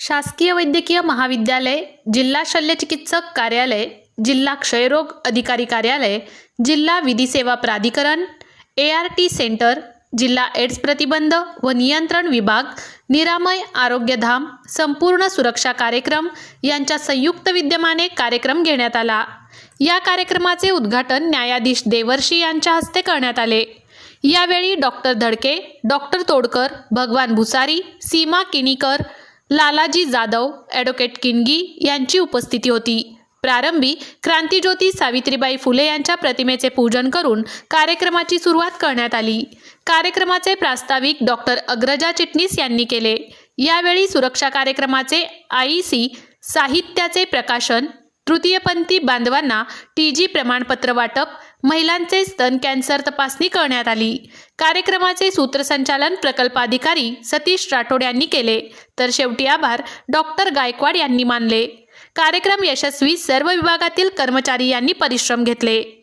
शासकीय वैद्यकीय महाविद्यालय जिल्हा शल्यचिकित्सक कार्यालय जिल्हा क्षयरोग अधिकारी कार्यालय जिल्हा विधी सेवा प्राधिकरण ए आर टी सेंटर जिल्हा एड्स प्रतिबंध व नियंत्रण विभाग निरामय आरोग्यधाम संपूर्ण सुरक्षा कार्यक्रम यांच्या संयुक्त विद्यमाने कार्यक्रम घेण्यात आला. या कार्यक्रमाचे उद्घाटन न्यायाधीश देवर्षी यांच्या हस्ते करण्यात आले. यावेळी doctor धडके doctor Todkar Bhagwan Bhusari Seema Kinikar Lalaji Jadhav advocate Kingi यांची उपस्थिती होती. प्रारंभी क्रांतीज्योती सावित्रीबाई फुले यांच्या प्रतिमेचे पूजन करून कार्यक्रमाची सुरुवात करण्यात आली. कार्यक्रमाचे प्रास्ताविक डॉक्टर अग्रजा चिटणीस यांनी केले. यावेळी सुरक्षा कार्यक्रमाचे आय सी साहित्याचे प्रकाशन तृतीयपंथी बांधवांना टी जी प्रमाणपत्र वाटप महिलांचे स्तन कॅन्सर तपासणी करण्यात आली. कार्यक्रमाचे सूत्रसंचालन प्रकल्पाधिकारी सतीश राठोड यांनी केले. तर शेवटी आभार डॉक्टर गायकवाड यांनी मानले. कार्यक्रम यशस्वी सर्व विभागातील कर्मचारी यांनी परिश्रम घेतले.